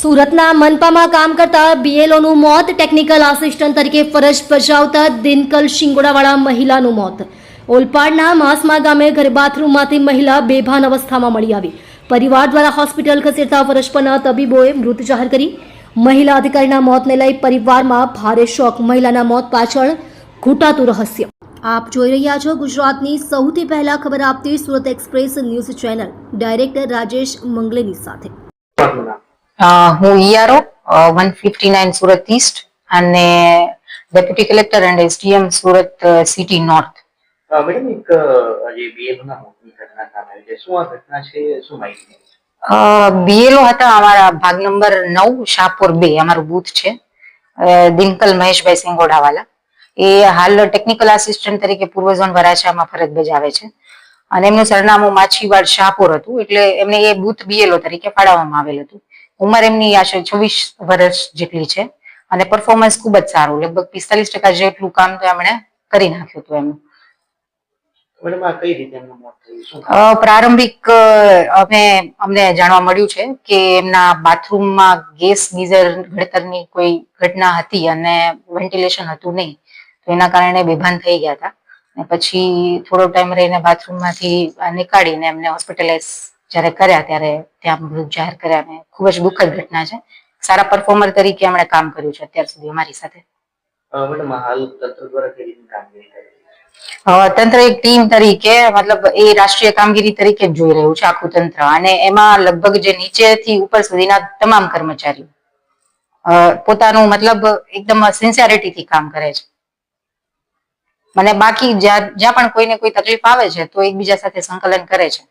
સુરતના મનપામાં કામ કરતા બીએલઓનું મોત. ટેકનિકલ આસિસ્ટન્ટ તરીકે ફરજ બજાવતા દિનકલ શિંગોડાવાળા મહિલાનું મોત. ઓલપાડના માસમા ગામે ઘર બાથરૂમમાંથી મહિલા બેભાન અવસ્થામાં મળી આવી. પરિવાર દ્વારા હોસ્પિટલ ખસેડતા ફરજ પરના તબીબોએ મૃત જાહેર કરી. મહિલા અધિકારીના મોતને લઈ પરિવારમાં ભારે શોક. મહિલાના મોત પાછળ ઘૂંટાતું રહસ્ય. આપ જોઈ રહ્યા છો ગુજરાતની સૌથી પહેલા ખબર આપતી Surat express news channel. Director Rajesh મંગલેની સાથે. હું ERO one fifty nine Surat east અને deputy collector and SDM Surat city north madam એક જે બીએલઓ મોતની ઘટના સામે આવી છે. શું આ ઘટના છે? શું માહિતી બીએલઓ હતા અમારા ભાગ નંબર નવ શાહપુર બે અમારું બૂથ છે. દિનકલ મહેશભાઈ સિંગોડાવાલા. એ હાલ ટેકનિકલ આસિસ્ટન્ટ તરીકે પૂર્વ ઝોન વરાછામાં ફરજ બજાવે છે. અને એમનું સરનામું માછીવાડ શાહપુર હતું એટલે એમને એ બૂથ બીએલઓ તરીકે ફાળવવામાં આવેલ હતું. ઉંમર એમની આશરે છવ્વીસ વર્ષ જેટલી છે અને પરફોર્મન્સ ખૂબ જ સારું લગભગ પિસ્તાલીસ ટકા જેટલું કામ તો એમણે કરી નાખ્યું હતું એમનું. પ્રારંભિક અમે અમને જાણવા મળ્યું છે કે એમના બાથરૂમમાં ગેસ ગીઝર ઘડતરની કોઈ ઘટના હતી અને વેન્ટિલેશન હતું નહીં તો એના કારણે બેભાન થઈ ગયા હતા. પછી થોડો ટાઈમ રહીને બાથરૂમમાંથી નીકાળીને એમને હોસ્પિટલાઇઝ જ્યારે કર્યા ત્યારે ત્યાં મૃત જાહેર કર્યા અને ખૂબ જ દુઃખદ ઘટના છે. સારા પરફોર્મર તરીકે એમણે કામ કર્યું છે અત્યાર સુધી અમારી સાથે. તંત્ર એક ટીમ તરીકે મતલબ એ રાષ્ટ્રીય કામગીરી તરીકે જ જોઈ રહ્યું છે આખું તંત્ર. અને એમાં લગભગ જે નીચેથી ઉપર સુધીના તમામ કર્મચારીઓ પોતાનું મતલબ એકદમ સિન્સિયરિટીથી કામ કરે છે. અને બાકી જ્યાં પણ કોઈને કોઈ તકલીફ આવે છે, તો એકબીજા સાથે સંકલન કરે છે.